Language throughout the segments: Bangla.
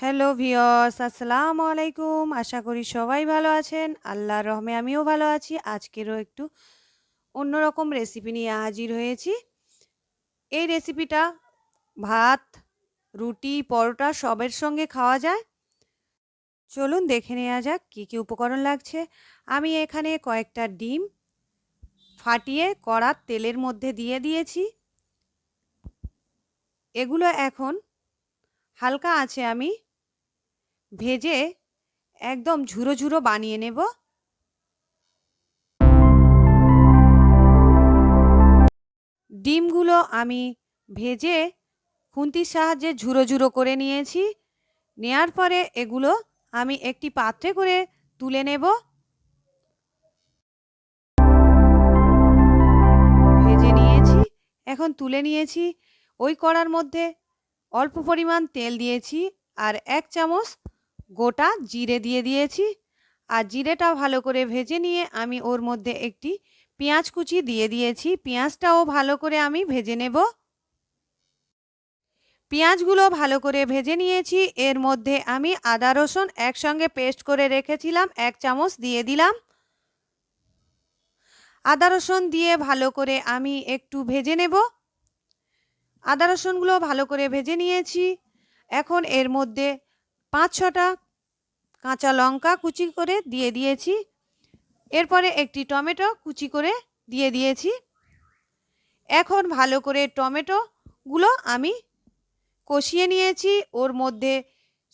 হ্যালো ভিওস আসসালামু আলাইকুম আশা করি সবাই ভালো আছেন। আল্লাহর রহমে আমিও ভালো আছি। আজকেরও একটু অন্যরকম রেসিপি নিয়ে হাজির হয়েছি। এই রেসিপিটা ভাত, রুটি, পরোটা সবের সঙ্গে খাওয়া যায়। চলুন দেখে নেওয়া যাক কী কী উপকরণ লাগছে। আমি এখানে কয়েকটা ডিম ফাটিয়ে কড়ার তেলের মধ্যে দিয়ে দিয়েছি। এগুলো এখন হালকা আছে আমি ভেজে একদম ঝুরো ঝুরো বানিয়ে নেব। ডিমগুলো আমি ভেজে খুন্তির সাহায্যে ঝুরো ঝুরো করে নিয়েছি। নেয়ার পরে এগুলো আমি একটি পাত্রে করে তুলে নেব। ভেজে নিয়েছি, এখন তুলে নিয়েছি। ওই কড়ার মধ্যে অল্প পরিমাণ তেল দিয়েছি আর এক চামচ গোটা জিরে দিয়ে দিয়েছি। আর জিরেটা ভালো করে ভেজে নিয়ে আমি ওর মধ্যে একটি পেঁয়াজ কুচি দিয়ে দিয়েছি। পেঁয়াজটাও ভালো করে আমি ভেজে নেব। পেঁয়াজগুলো ভালো করে ভেজে নিয়েছি। এর মধ্যে আমি আদা, রসুন একসঙ্গে পেস্ট করে রেখেছিলাম। এক চামচ দিয়ে দিলাম। আদা, রসুন দিয়ে ভালো করে আমি একটু ভেজে নেব। আদা, রসুনগুলো ভালো করে ভেজে নিয়েছি। এখন এর মধ্যে পাঁচ ছটা কাঁচা লঙ্কা কুচি করে দিয়ে দিয়েছি। এরপরে একটি টমেটো কুচি করে দিয়ে দিয়েছি। এখন ভালো করে টমেটোগুলো আমি কষিয়ে নিয়েছি। ওর মধ্যে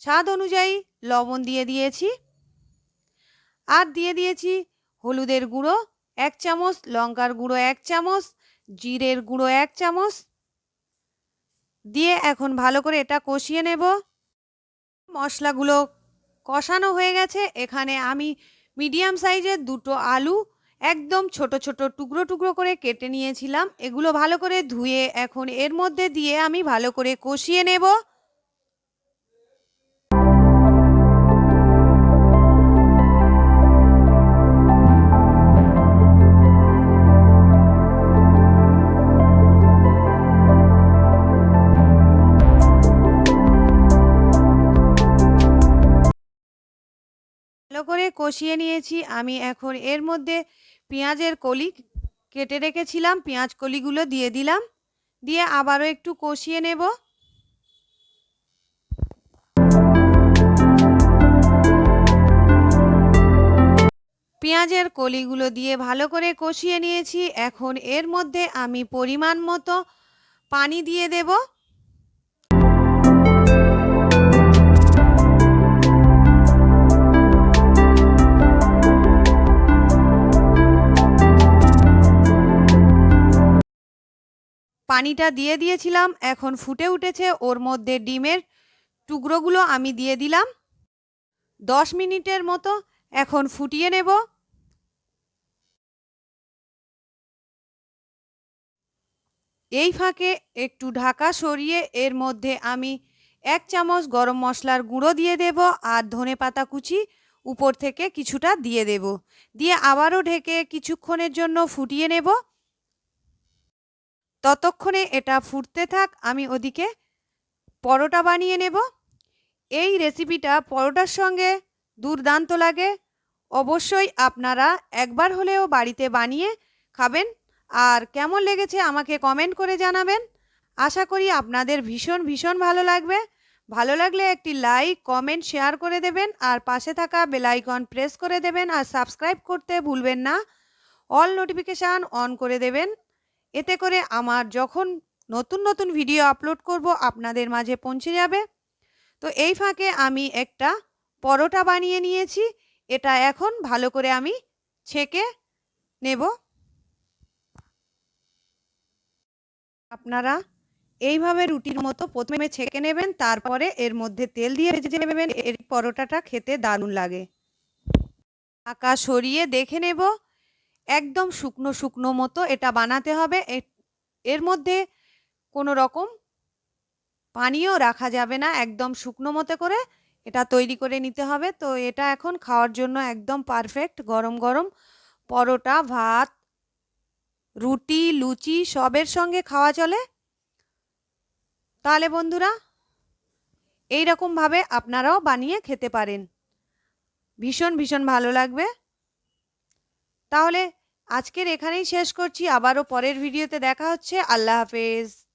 স্বাদ অনুযায়ী লবণ দিয়ে দিয়েছি। আর দিয়ে দিয়েছি হলুদের গুঁড়ো এক চামচ, লঙ্কার গুঁড়ো এক চামচ, জিরের গুঁড়ো এক চামচ। দিয়ে এখন ভালো করে এটা কষিয়ে নেব। মশলাগুলো কষানো হয়ে গেছে। এখানে আমি মিডিয়াম সাইজের দুটো আলু একদম ছোট ছোট, টুকরো টুকরো করে কেটে নিয়েছিলাম। এগুলো ভালো করে ধুয়ে এখন এর মধ্যে দিয়ে আমি ভালো করে কষিয়ে নেব। কষিয়ে নিয়েছি। আমি এখন এর মধ্যে পেঁয়াজের কলি কেটে রেখেছিলাম। পেঁয়াজ কলিগুলো দিয়ে দিলাম। দিয়ে আবারও একটু কষিয়ে নেব। পেঁয়াজের কলিগুলো দিয়ে ভালো করে কষিয়ে নিয়েছি। এখন এর মধ্যে আমি পরিমাণ মতো পানি দিয়ে দেবো। পানিটা দিয়ে দিয়েছিলাম, এখন ফুটে উঠেছে, ওর মধ্যে ডিমের টুকরোগুলো আমি দিয়ে দিলাম। দশ মিনিটের মতো এখন ফুটিয়ে নেব। এই ফাঁকে একটু ঢাকা সরিয়ে এর মধ্যে আমি এক চামচ গরম মশলার গুঁড়ো দিয়ে দেব আর ধনে পাতা কুচি উপর থেকে কিছুটা দিয়ে দেব। দিয়ে আবারও ঢেকে কিছুক্ষণের জন্য ফুটিয়ে নেব। ততক্ষণে এটা ফুটতে থাক, আমি ওদিকে পরোটা বানিয়ে নেব। এই রেসিপিটা পরোটার সঙ্গে দুর্দান্ত লাগে। অবশ্যই আপনারা একবার হলেও বাড়িতে বানিয়ে খাবেন। আর কেমন লেগেছে আমাকে কমেন্ট করে জানাবেন। আশা করি আপনাদের ভীষণ ভীষণ ভালো লাগবে। ভালো লাগলে একটি লাইক কমেন্ট শেয়ার করে দেবেন। আর পাশে থাকা বেলাইকন প্রেস করে দেবেন। আর সাবস্ক্রাইব করতে ভুলবেন না। অল নোটিফিকেশান অন করে দেবেন। এতে করে আমার যখন নতুন নতুন ভিডিও আপলোড করব, আপনাদের মাঝে পৌঁছে যাবে। তো এই ফাঁকে আমি একটা পরোটা বানিয়ে নিয়েছি। এটা এখন ভালো করে আমি ছেঁকে নেব। আপনারা এইভাবে রুটির মতো প্রথমে ছেঁকে নেবেন, তারপরে এর মধ্যে তেল দিয়ে ভেজে নেবেন। এর পরোটাটা খেতে দারুণ লাগে। আঁকা সরিয়ে দেখে নেব। একদম শুকনো শুকনো মতো এটা বানাতে হবে। এর মধ্যে কোনো রকম পানিও রাখা যাবে না, একদম শুকনো মতো করে এটা তৈরি করে নিতে হবে। তো এটা এখন খাওয়ার জন্য একদম পারফেক্ট গরম গরম পরোটা, ভাত, রুটি, লুচি সবের সঙ্গে খাওয়া চলে। তাহলে বন্ধুরা এই রকমভাবে আপনারাও বানিয়ে খেতে পারেন। ভীষণ ভীষণ ভালো লাগবে। তাহলে আজকের এখানেই শেষ করছি। আবারও পরের ভিডিওতে দেখা হচ্ছে। আল্লাহ হাফেজ।